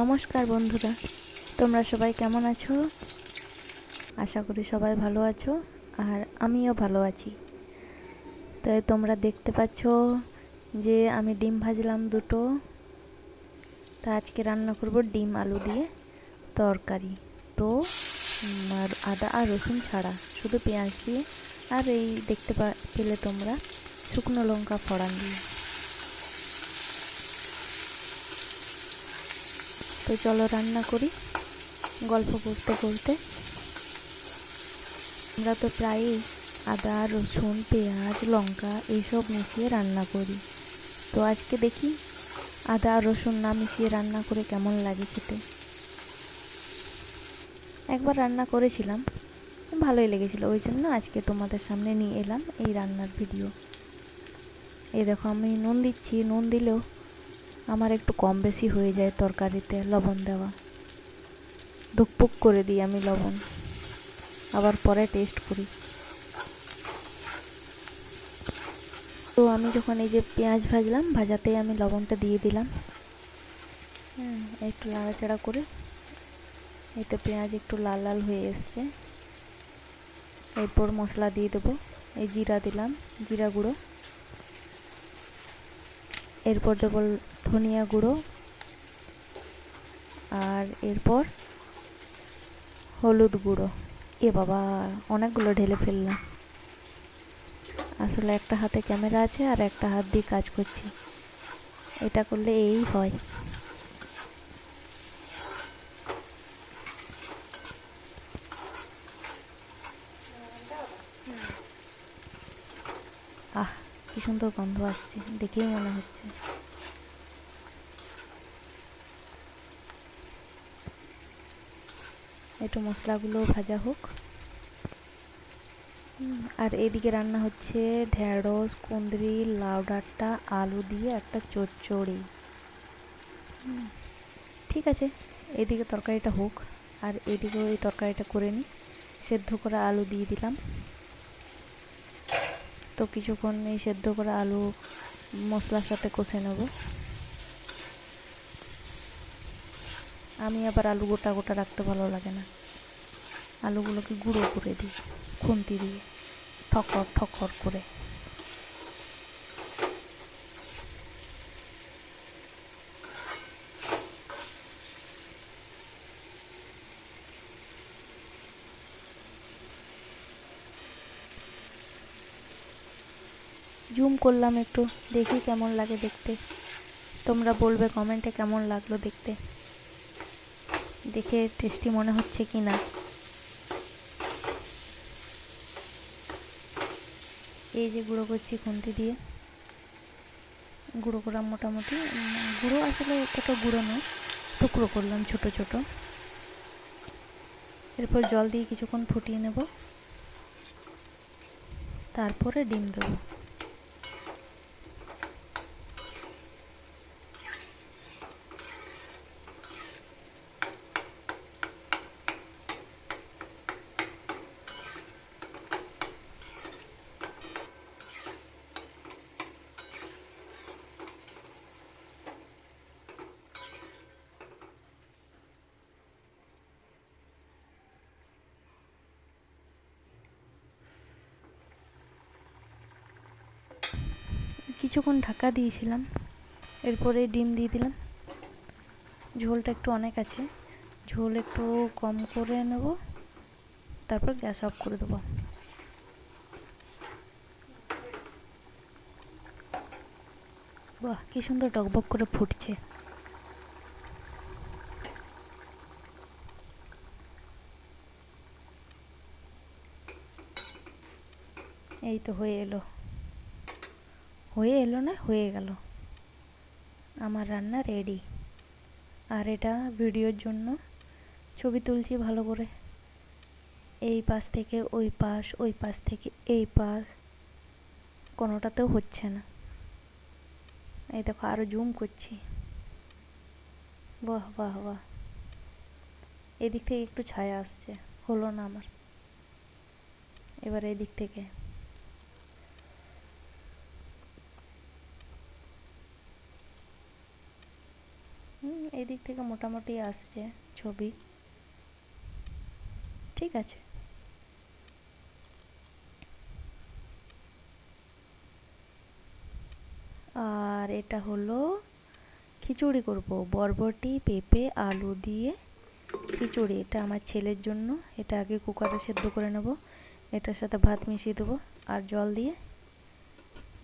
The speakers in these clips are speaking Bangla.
নমস্কার বন্ধুরা। তোমরা সবাই কেমন আছো? আশা করি সবাই ভালো আছো আর আমিও ভালো আছি। তো তোমরা দেখতে পাচ্ছ যে আমি ডিম ভাজলাম দুটো। তা আজকে রান্না করব ডিম আলু দিয়ে তরকারি। তো আর আদা আর রসুন ছাড়া। শুধু পেঁয়াজ দিয়ে। আর এই দেখতে পেলে তোমরা শুকনো লঙ্কা ফোড়ন দিয়ে। তো চলো রান্না করি। গল্প করতে করতে। আমরা তো প্রায়ই আদা, রসুন, পেঁয়াজ, লঙ্কা এইসব মিশিয়ে রান্না করি। তো আজকে দেখি আদা, রসুন না মিশিয়ে রান্না করে কেমন লাগে খেতে। একবার রান্না করেছিলাম, ভালোই লেগেছিল। ওই জন্য আজকে তোমাদের সামনে নিয়ে এলাম এই রান্নার ভিডিও। এই দেখো আমি নুন দিচ্ছি, নুন দিলেও আমার একটু কম বেশি হয়ে যায় তরকারিতে লবণ দেওয়া। ধুকপুক করে দিই আমি লবণ। আবার পরে টেস্ট করি। তো আমি যখন এই যে পেঁয়াজ ভাজলাম ভাজাতেই আমি লবণটা দিয়ে দিলাম। হুম, একটু নাড়াচাড়া করে। এতে পেঁয়াজ একটু লাল লাল হয়ে এসছে। এরপর মশলা দিয়ে দেবো। এই জিরা দিলাম জিরা গুঁড়ো। এরপর দেব ধনিয়া গুঁড়ো, আর এরপর হলুদ গুঁড়ো। এ বাবা, অনেকগুলো ঢেলে ফেললাম। আসলে একটা হাতে ক্যামেরা আছে আর একটা হাত দিয়ে কাজ করছি। এটা করলে এই হয়। কি সুন্দর গন্ধ আসছে, দেখেই মনে হচ্ছে। একটু মশলাগুলো ভাজা হোক। আর এদিকে রান্না হচ্ছে ঢেঁড়স, কুঁদরি, লাউ ডাঁটা, আলু দিয়ে একটা চচ্চড়ি। ঠিক আছে, এদিকে তরকারিটা হোক। আর এদিকেও এই তরকারিটা করে নিই। সেদ্ধ করা আলু দিয়ে দিলাম। তো কিছুক্ষণ এই সেদ্ধ করা আলু মশলার সাথে কষে নেব। আমি আবার আলু গোটা গোটা রাখতে ভালো লাগে না। আলুগুলোকে গুঁড়ো করে দিই, খুন্তি দিয়ে, ঠকর ঠকর করে। জুম করলাম একটু, দেখি কেমন লাগে দেখতে। তোমরা বলবে কমেন্টে কেমন লাগল দেখতে। দেখে টেস্টি মনে হচ্ছে কি না। এই যে গুঁড়ো করছি খুন্তি দিয়ে। গুঁড়ো করলাম মোটামুটি গুঁড়ো আসলে অতটা গুঁড়ো নয় টুকরো করলাম ছোট ছোট। এরপর জল দিয়ে কিছুক্ষণ ফুটিয়ে নেব। তারপরে ডিম দেবো। কিছুক্ষণ ঢাকা দিয়েছিলাম, এরপরে ডিম দিয়ে দিলাম। ঝোলটা একটু অনেক আছে, ঝোল একটু কম করে নেব, তারপর গ্যাস অফ করে দেবো। বাহ, কি সুন্দর টকবক করে ফুটছে। এই তো হয়ে এলো। হয়ে এলো না, হয়ে গেল। আমার রান্না রেডি আর এটা ভিডিওর জন্য ছবি তুলছি ভালো করে। এই পাশ থেকে ওই পাশ ওই পাশ থেকে এই পাশ। কোনোটাতেও হচ্ছে না। এই দেখো আরও জুম করছি। বাহ বাহ বাহ। এদিক থেকে একটু ছায়া আসছে, হলো না আমার। এবার এদিক থেকে হুম এই দিক থেকে মোটামুটি আসছে ছবি। ঠিক আছে। আর এটা হলো খিচুড়ি করব। বরবটি, পেঁপে, আলু দিয়ে খিচুড়ি। এটা আমার ছেলের জন্য। এটা আগে কুকারে সেদ্ধ করে নেব। এটার সাথে ভাত মিশিয়ে দেবো। আর জল দিয়ে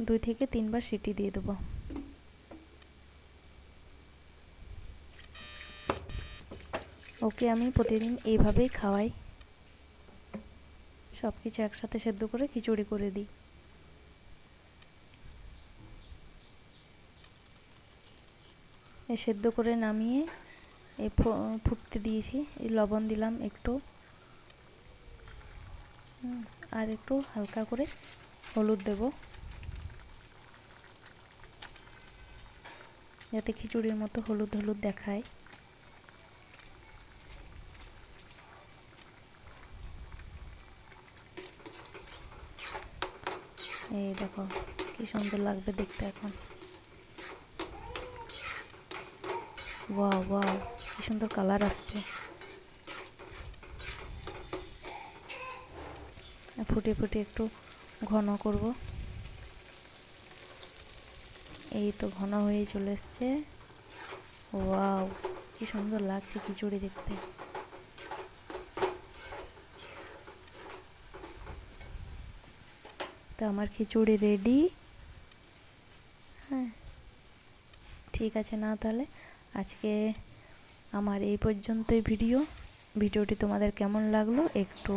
দুই থেকে তিনবার সিটি দিয়ে দেবো। ওকে আমি প্রতিদিন এইভাবেই খাওয়াই। সব কিছু একসাথে সেদ্ধ করে খিচুড়ি করে দিই। এ সেদ্ধ করে নামিয়ে এই ফুটতে দিয়েছি। এই লবণ দিলাম একটু। আর একটু হালকা করে হলুদ দেব। যাতে খিচুড়ির মতো হলুদ হলুদ দেখায়। এই দেখো, কি সুন্দর লাগবে দেখতে এখন। ওয়াও ওয়াও কি সুন্দর কালার আসছে। ফুটে ফুটে একটু ঘন করব। এই তো ঘন হয়ে চলে এসছে। ওয়াও কি সুন্দর লাগছে খিচুড়ি দেখতে। তো আমার খিচুড়ি রেডি হ্যাঁ। ঠিক আছে, না তাহলে আজকে আমার এই পর্যন্তই ভিডিও ভিডিওটি তোমাদের কেমন লাগল একটু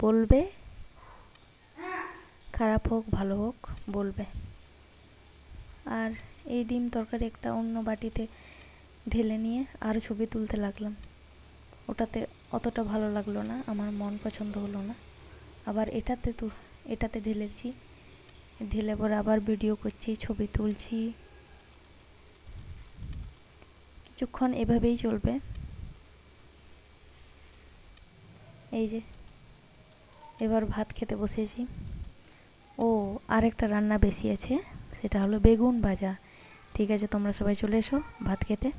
বলবে? খারাপ হোক, ভালো হোক, বলবে। আর এই ডিম তরকারি একটা অন্য বাটিতে ঢেলে নিয়ে আরও ছবি তুলতে লাগলাম। ওটাতে অতটা ভালো লাগল না, আমার মন পছন্দ হলো না। আবার এটাতে তো এটাতে ঢেলেছি। ঢেলে পরে আবার ভিডিও করছি, ছবি তুলছি। কিছুক্ষণ এভাবেই চলবে। এই যে, এবার ভাত খেতে বসেছি। ও, আরেকটা রান্না বেশি আছে, সেটা হলো বেগুন ভাজা। ঠিক আছে, তোমরা সবাই চলে এসো ভাত খেতে।